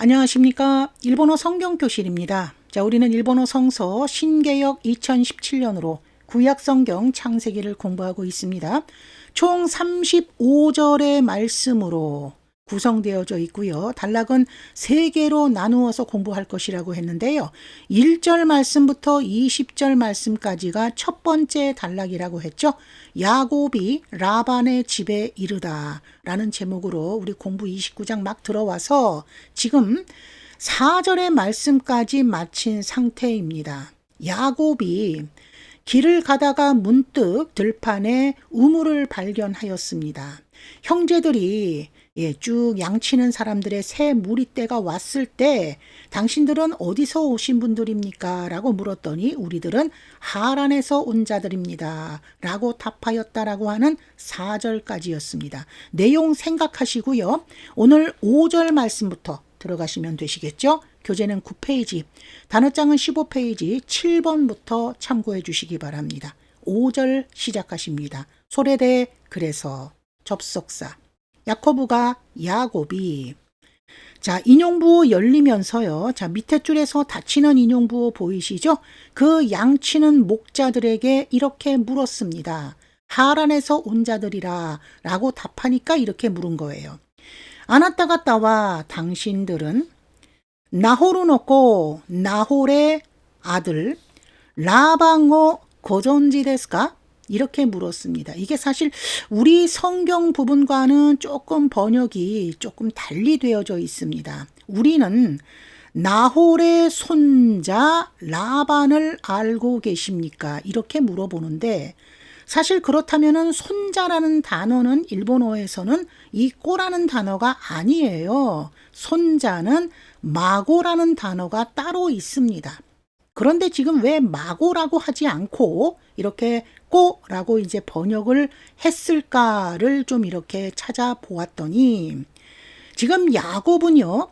안녕하십니까. 일본어 성경교실입니다. 자, 우리는 일본어 성서 신개역 2017년으로 구약 성경 창세기를 공부하고 있습니다. 총 35절의 말씀으로 구성되어져 있고요. 단락은 3개로 나누어서 공부할 것이라고 했는데요. 1절 말씀부터 20절 말씀까지가 첫 번째 단락이라고 했죠. 야곱이 라반의 집에 이르다 라는 제목으로 우리 공부 29장 막 들어와서 지금 4절의 말씀까지 마친 상태입니다. 야곱이 길을 가다가 문득 들판에 우물을 발견하였습니다. 형제들이 예, 쭉 양치는 사람들의 새 무리때가 왔을 때 당신들은 어디서 오신 분들입니까? 라고 물었더니 우리들은 하란에서 온 자들입니다. 라고 답하였다라고 하는 4절까지였습니다. 내용 생각하시고요. 오늘 5절 말씀부터 들어가시면 되시겠죠? 교재는 9페이지, 단어장은 15페이지 7번부터 참고해 주시기 바랍니다. 5절 시작하십니다. 소래대 그래서 접속사 야코브가 야곱이 자, 인용부호 열리면서요. 자, 밑에 줄에서 닫히는 인용부호 보이시죠? 그 양치는 목자들에게 이렇게 물었습니다. 하란에서 온 자들이라 라고 답하니까 이렇게 물은 거예요. 아나타 갔다와 당신들은 나홀을 놓고 나홀의 아들 라방오 고존지 데스까? 이렇게 물었습니다. 이게 사실 우리 성경 부분과는 조금 번역이 조금 달리 되어져 있습니다. 우리는 나홀의 손자 라반을 알고 계십니까? 이렇게 물어보는데 사실 그렇다면은 손자라는 단어는 일본어에서는 이 꼬라는 단어가 아니에요. 손자는 마고라는 단어가 따로 있습니다. 그런데 지금 왜 마고라고 하지 않고 이렇게 꼬라고 이제 번역을 했을까를 좀 이렇게 찾아보았더니 지금 야곱은요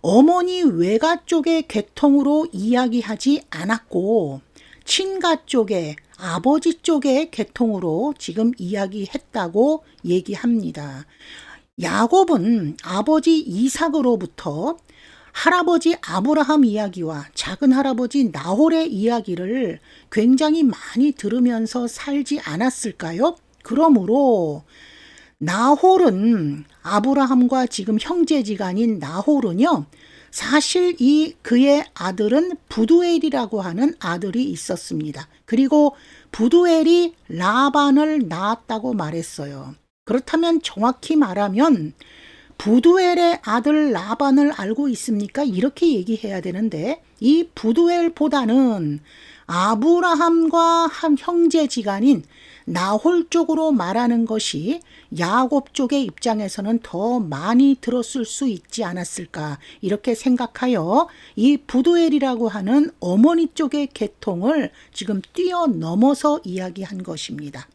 어머니 외가 쪽의 계통으로 이야기하지 않았고 친가 쪽의 아버지 쪽의 계통으로 지금 이야기했다고 얘기합니다. 야곱은 아버지 이삭으로부터 할아버지 아브라함 이야기와 작은 할아버지 나홀의 이야기를 굉장히 많이 들으면서 살지 않았을까요? 그러므로 나홀은 아브라함과 지금 형제지간인 나홀은요. 사실 이 그의 아들은 부두엘이라고 하는 아들이 있었습니다. 그리고 부두엘이 라반을 낳았다고 말했어요. 그렇다면 정확히 말하면 부두엘의 아들 라반을 알고 있습니까? 이렇게 얘기해야 되는데 이 부두엘보다는 아브라함과 한 형제지간인 나홀 쪽으로 말하는 것이 야곱 쪽의 입장에서는 더 많이 들었을 수 있지 않았을까 이렇게 생각하여 이 부두엘이라고 하는 어머니 쪽의 계통을 지금 뛰어넘어서 이야기한 것입니다.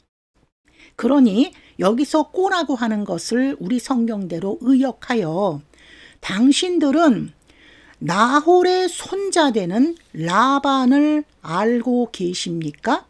그러니 여기서 꼬라고 하는 것을 우리 성경대로 의역하여 당신들은 나홀의 손자 되는 라반을 알고 계십니까?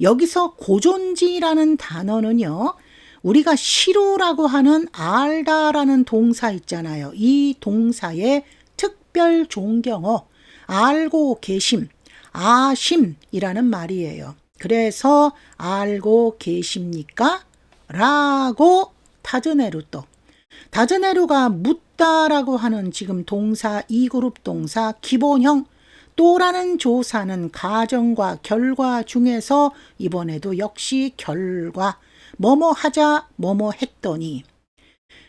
여기서 고존지라는 단어는요. 우리가 시루라고 하는 알다라는 동사 있잖아요. 이 동사의 특별 존경어 알고 계심, 아심이라는 말이에요. 그래서 알고 계십니까? 라고 타즈네루또. 다즈네루가 묻다라고 하는 지금 동사 2그룹 동사 기본형 또라는 조사는 가정과 결과 중에서 이번에도 역시 결과 뭐뭐 하자 뭐뭐 했더니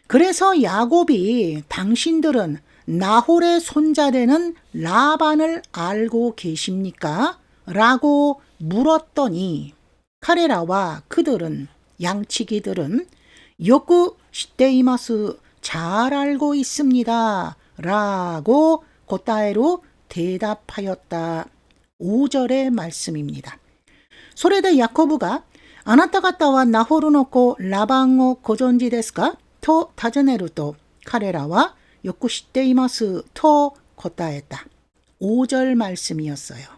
그래서 야곱이 당신들은 나홀의 손자되는 라반을 알고 계십니까? 라고 물었더니 카레라와 그들은 양치기들은 요구 시테이마스 잘 알고 있습니다. 라고 고따에로 대답하였다. 5절의 말씀입니다. 소레데 야코브가 아나타 가타와 나호루 놓고 라방오 고존지 데스까? 토 타즈네루도 카레라와 요구 시테이마스 토 고따했다. 5절 말씀이었어요.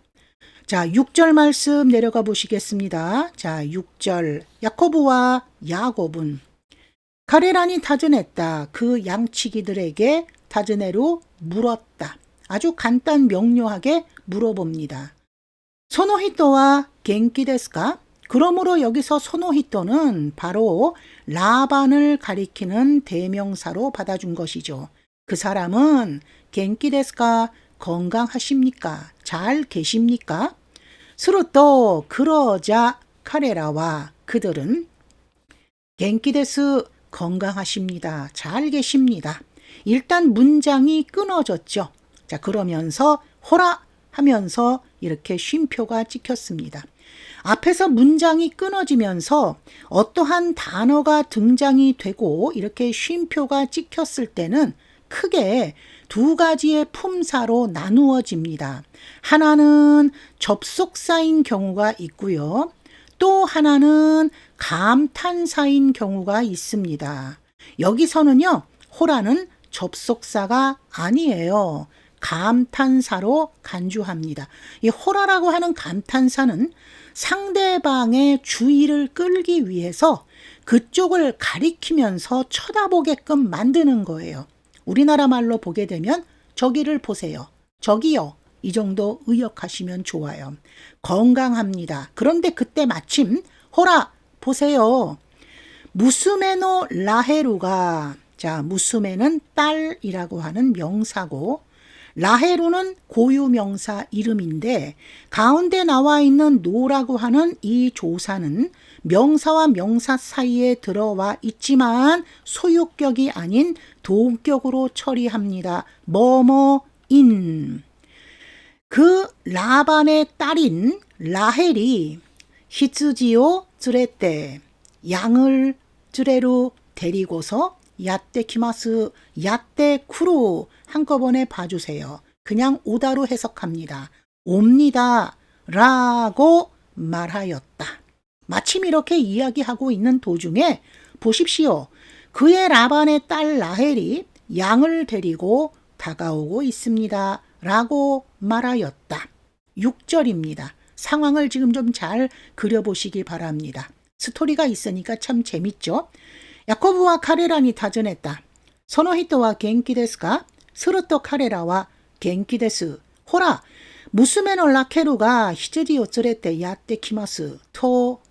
자, 6절 말씀 내려가 보시겠습니다. 자, 6절. 야코브와 야곱은 가레란이 타전했다. 그 양치기들에게 타즈네루 물었다. 아주 간단 명료하게 물어봅니다. 소노히토와 겐키 데스까? 그러므로 여기서 소노히토는 바로 라반을 가리키는 대명사로 받아준 것이죠. 그 사람은 겐키 데스까? 건강하십니까? 잘 계십니까? 스루또 그러자 카레라와 그들은 겐키데스 건강하십니다. 잘 계십니다. 일단 문장이 끊어졌죠. 자, 그러면서 호라 하면서 이렇게 쉼표가 찍혔습니다. 앞에서 문장이 끊어지면서 어떠한 단어가 등장이 되고 이렇게 쉼표가 찍혔을 때는 크게 두 가지의 품사로 나누어집니다. 하나는 접속사인 경우가 있고요. 또 하나는 감탄사인 경우가 있습니다. 여기서는요, 호라는 접속사가 아니에요. 감탄사로 간주합니다. 이 호라라고 하는 감탄사는 상대방의 주의를 끌기 위해서 그쪽을 가리키면서 쳐다보게끔 만드는 거예요. 우리나라 말로 보게 되면 저기를 보세요. 저기요. 이 정도 의역하시면 좋아요. 건강합니다. 그런데 그때 마침 호라 보세요. 무스메노 라헤루가 자 무스메는 딸이라고 하는 명사고 라헤루는 고유 명사 이름인데 가운데 나와 있는 노라고 하는 이 조사는 명사와 명사 사이에 들어와 있지만 소유격이 아닌 동격으로 처리합니다. 뭐뭐인 그 라반의 딸인 라헬이 히츠지오 쯔레떼 양을 쯔레로 데리고서 야떼 키마스 야떼 쿠루 한꺼번에 봐주세요. 그냥 오다로 해석합니다. 옵니다. 라고 말하였다. 마침 이렇게 이야기하고 있는 도중에 보십시오. 그의 라반의 딸 라헬이 양을 데리고 다가오고 있습니다. 라고 말하였다. 6절입니다. 상황을 지금 좀 잘 그려보시기 바랍니다. 스토리가 있으니까 참 재밌죠? 야코브와 카레란이 다전했다. 소노히토와 겐키 데스가 스르토 카레라와 겐키 데스. 호라, 무스메노 라케루가 히즈리 오츠레테 야떼 키마스 토.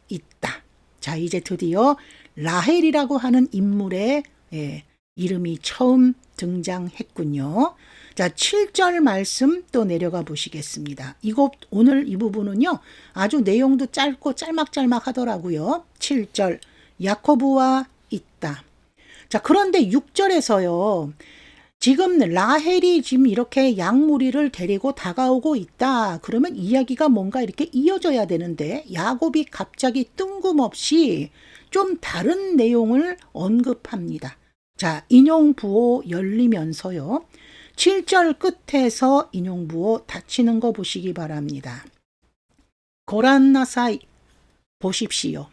자, 이제 드디어 라헬이라고 하는 인물의 예, 이름이 처음 등장했군요. 자, 7절 말씀 또 내려가 보시겠습니다. 이거 오늘 이 부분은요. 아주 내용도 짧고 짤막짤막 하더라고요. 7절 야코브와 있다. 자, 그런데 6절에서요. 지금 라헬이 지금 이렇게 양무리를 데리고 다가오고 있다. 그러면 이야기가 뭔가 이렇게 이어져야 되는데 야곱이 갑자기 뜬금없이 좀 다른 내용을 언급합니다. 자, 인용부호 열리면서요. 7절 끝에서 인용부호 닫히는 거 보시기 바랍니다. 고란나사이 보십시오.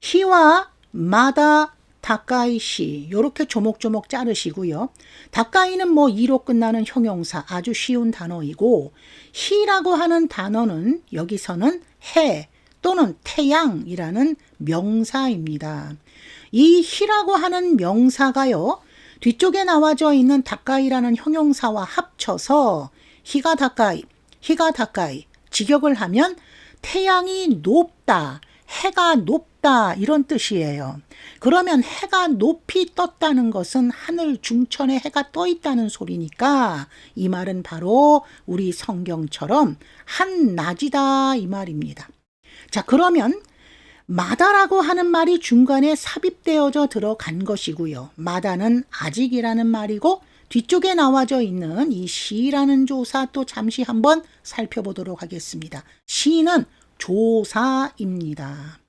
히와 마다 다카이시 요렇게 조목조목 자르시고요. 다카이는 뭐 이로 끝나는 형용사 아주 쉬운 단어이고 히라고 하는 단어는 여기서는 해 또는 태양이라는 명사입니다. 이 히라고 하는 명사가요. 뒤쪽에 나와져 있는 다카이라는 형용사와 합쳐서 히가 다카이, 히가 다카이 직역을 하면 태양이 높다, 해가 높다 이런 뜻이에요. 그러면 해가 높이 떴다는 것은 하늘 중천에 해가 떠 있다는 소리니까 이 말은 바로 우리 성경처럼 한 낮이다 이 말입니다. 자, 그러면 마다라고 하는 말이 중간에 삽입되어져 들어간 것이고요. 마다는 아직이라는 말이고 뒤쪽에 나와져 있는 이 시라는 조사 또 잠시 한번 살펴보도록 하겠습니다. 시는 조사입니다.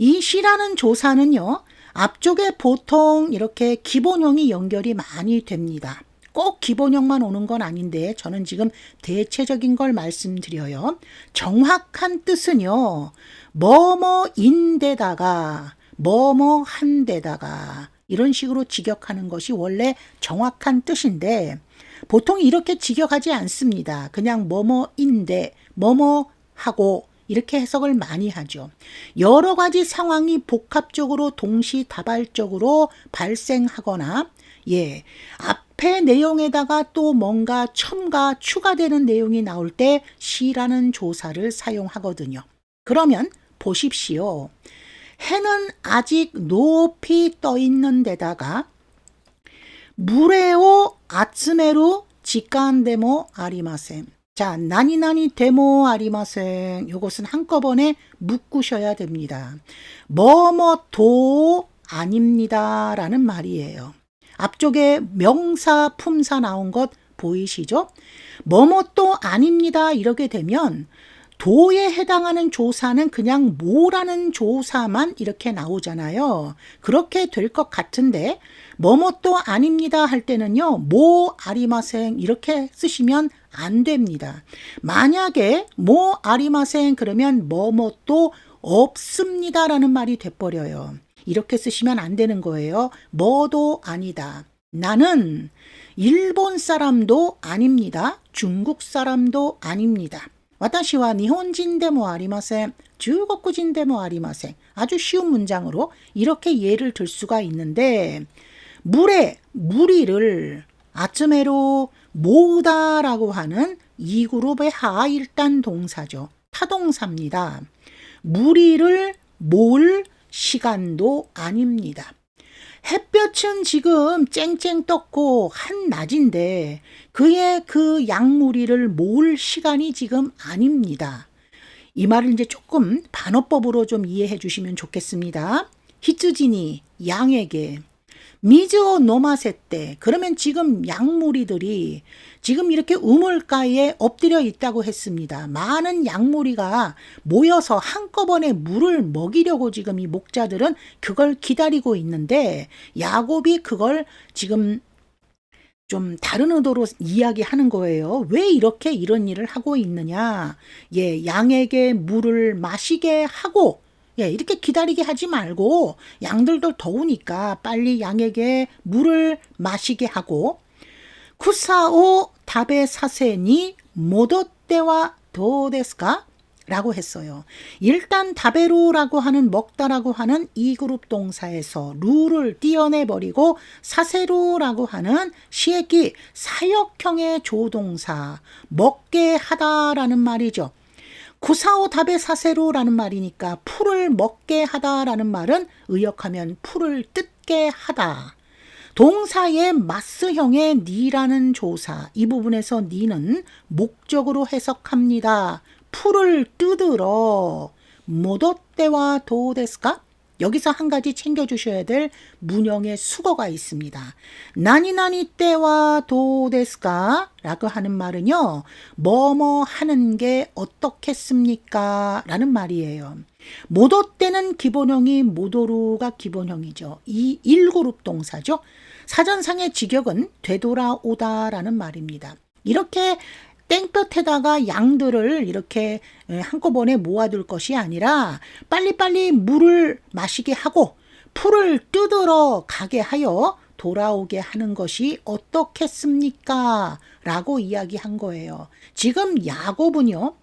이 시라는 조사는요, 앞쪽에 보통 이렇게 기본형이 연결이 많이 됩니다. 꼭 기본형만 오는 건 아닌데 저는 지금 대체적인 걸 말씀드려요. 정확한 뜻은요. 뭐뭐인데다가 뭐뭐한데다가 이런 식으로 직역하는 것이 원래 정확한 뜻인데 보통 이렇게 직역하지 않습니다. 그냥 뭐뭐인데 뭐뭐하고 이렇게 해석을 많이 하죠. 여러 가지 상황이 복합적으로 동시다발적으로 발생하거나 예, 앞 앞에 내용에다가 또 뭔가 첨가 추가되는 내용이 나올 때 시라는 조사를 사용하거든요. 그러면 보십시오. 해는 아직 높이 떠 있는 데다가 무레오 아츠메루 직간데모 아리마센. 자, 나니나니 데모 아리마센. 요것은 한꺼번에 묶으셔야 됩니다. 뭐뭐 도 아닙니다. 라는 말이에요. 앞쪽에 명사, 품사 나온 것 보이시죠? 뭐뭐도 아닙니다. 이렇게 되면 도에 해당하는 조사는 그냥 뭐라는 조사만 이렇게 나오잖아요. 그렇게 될 것 같은데 뭐뭐도 아닙니다 할 때는요. 뭐 아리마생 이렇게 쓰시면 안 됩니다. 만약에 뭐 아리마센 그러면 뭐뭐 또 없습니다라는 말이 돼버려요. 이렇게 쓰시면 안 되는 거예요. 뭐도 아니다. 나는 일본 사람도 아닙니다. 중국 사람도 아닙니다. 私와 니혼진데모 뭐 아리마센, 중국구진데모 뭐 아리마센. 아주 쉬운 문장으로 이렇게 예를 들 수가 있는데 물에 무리를 아츠메로 모으다라고 하는 이 그룹의 하일단 동사죠. 타동사입니다. 무리를 모을 시간도 아닙니다. 햇볕은 지금 쨍쨍 떴고 한낮인데 그의 그 양무리를 모을 시간이 지금 아닙니다. 이 말을 이제 조금 반어법으로 좀 이해해 주시면 좋겠습니다. 히츠진이 양에게 미즈오 노마세때 그러면 지금 양무리들이 지금 이렇게 우물가에 엎드려 있다고 했습니다. 많은 양무리가 모여서 한꺼번에 물을 먹이려고 지금 이 목자들은 그걸 기다리고 있는데 야곱이 그걸 지금 좀 다른 의도로 이야기하는 거예요. 왜 이렇게 이런 일을 하고 있느냐? 예, 양에게 물을 마시게 하고 예, 이렇게 기다리게 하지 말고 양들도 더우니까 빨리 양에게 물을 마시게 하고 쿠사오 다베 사세니 모도때와 도데스까? 라고 했어요. 일단 다베루라고 하는 먹다라고 하는 이 그룹 동사에서 루를 띄어내버리고 사세루라고 하는 시액기 사역형의 조동사 먹게 하다라는 말이죠. 구사오 답의 사세로라는 말이니까 풀을 먹게 하다라는 말은 의역하면 풀을 뜯게 하다. 동사의 마스형의 니라는 조사 이 부분에서 니는 목적으로 해석합니다. 풀을 뜯으러 모도때와 도데스까? 여기서 한 가지 챙겨주셔야 될 문형의 수거가 있습니다. 나니나니 때와 도데스까? 라고 하는 말은요, 뭐뭐 하는 게 어떻겠습니까? 라는 말이에요. 모도 때는 기본형이 모도루가 기본형이죠. 이 1그룹 동사죠. 사전상의 직역은 되돌아오다라는 말입니다. 이렇게 땡볕에다가 양들을 이렇게 한꺼번에 모아둘 것이 아니라 빨리빨리 물을 마시게 하고 풀을 뜯으러 가게 하여 돌아오게 하는 것이 어떻겠습니까? 라고 이야기한 거예요. 지금 야곱은요,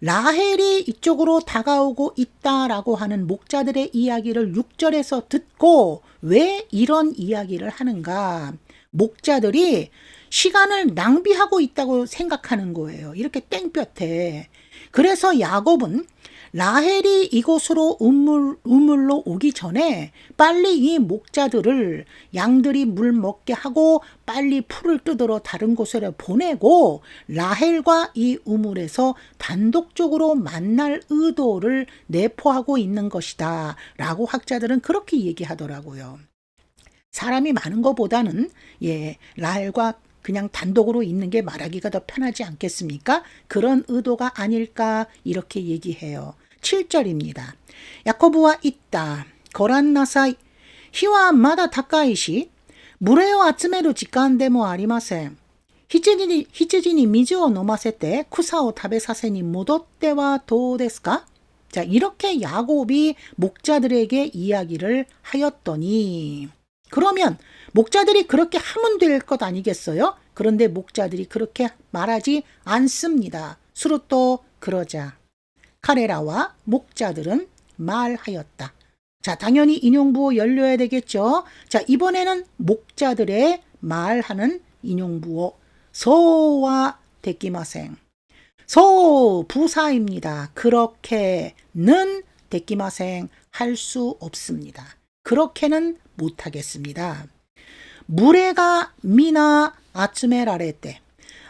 라헬이 이쪽으로 다가오고 있다라고 하는 목자들의 이야기를 6절에서 듣고 왜 이런 이야기를 하는가? 목자들이 시간을 낭비하고 있다고 생각하는 거예요. 이렇게 땡볕에. 그래서 야곱은 라헬이 이곳으로 우물, 우물로 오기 전에 빨리 이 목자들을 양들이 물 먹게 하고 빨리 풀을 뜯으러 다른 곳으로 보내고 라헬과 이 우물에서 단독적으로 만날 의도를 내포하고 있는 것이다. 라고 학자들은 그렇게 얘기하더라고요. 사람이 많은 것보다는 예, 라헬과 그냥 단독으로 있는 게 말하기가 더 편하지 않겠습니까? 그런 의도가 아닐까 이렇게 얘기해요. 7절입니다. 야코브와 있다. 거란나사이 히와 마다 다카이시 물에요 아츠메루 직간데모 아리마센. 히츠진이 미즈오 노마세때 쿠사오 도데스까? 자, 이렇게 야곱이 목자들에게 이야기를 하였더니 그러면 목자들이 그렇게 하면 될 것 아니겠어요? 그런데 목자들이 그렇게 말하지 않습니다. 수로또 그러자 카레라와 목자들은 말하였다. 자, 당연히 인용부 열려야 되겠죠. 자, 이번에는 목자들의 말하는 인용부호 소와 데끼마생. 소 부사입니다. 그렇게는 데끼마생 할 수 없습니다. 그렇게는 못하겠습니다. 무레가 미나 아츠메라레 때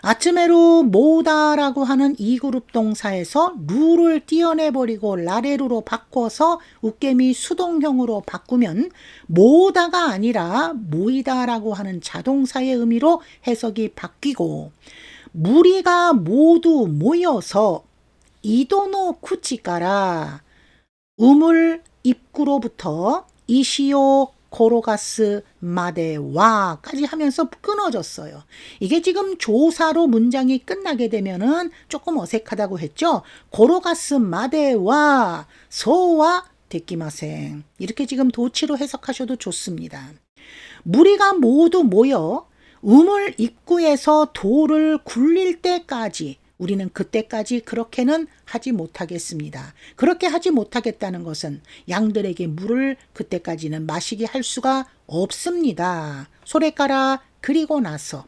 아츠메로 모다라고 하는 이 그룹 동사에서 루를 띄어내버리고 라레루로 바꿔서 웃개미 수동형으로 바꾸면 모다가 아니라 모이다라고 하는 자동사의 의미로 해석이 바뀌고 무리가 모두 모여서 이도노 쿠치가라 우물 입구로부터 이시오 고로가스 마데와까지 하면서 끊어졌어요. 이게 지금 조사로 문장이 끝나게 되면은 조금 어색하다고 했죠. 고로가스 마데와 소와 데끼마생 이렇게 지금 도치로 해석하셔도 좋습니다. 무리가 모두 모여 우물 입구에서 돌을 굴릴 때까지 우리는 그때까지 그렇게는 하지 못하겠습니다. 그렇게 하지 못하겠다는 것은 양들에게 물을 그때까지는 마시게 할 수가 없습니다. 소래 깔아 그리고 나서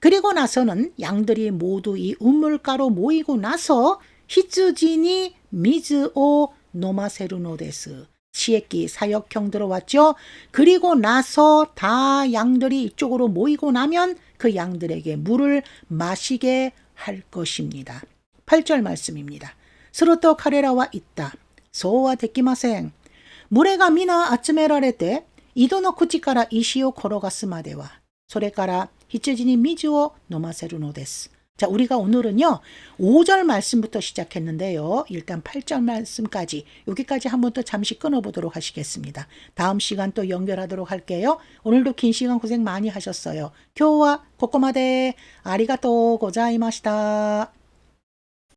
그리고 나서는 양들이 모두 이 우물가로 모이고 나서 히츠지니 미즈오 노마세르노데스 시에끼 사역형 들어왔죠. 그리고 나서 다 양들이 이쪽으로 모이고 나면 그 양들에게 물을 마시게 할 것입니다. 8절 말씀입니다. 스로토 카레라와 있다. 소와 데키마생. 무레가 미나 아츠메라레 때 이도노 쿠치카라 이시오 코로가스마데와 소레카라 히츠지니 미즈오 노마세르노데스. 자, 우리가 오늘은요, 5절 말씀부터 시작했는데요. 일단 8절 말씀까지, 여기까지 한번 또 잠시 끊어보도록 하시겠습니다. 다음 시간 또 연결하도록 할게요. 오늘도 긴 시간 고생 많이 하셨어요. 교와 고코마데 아리가또 고자이마시다.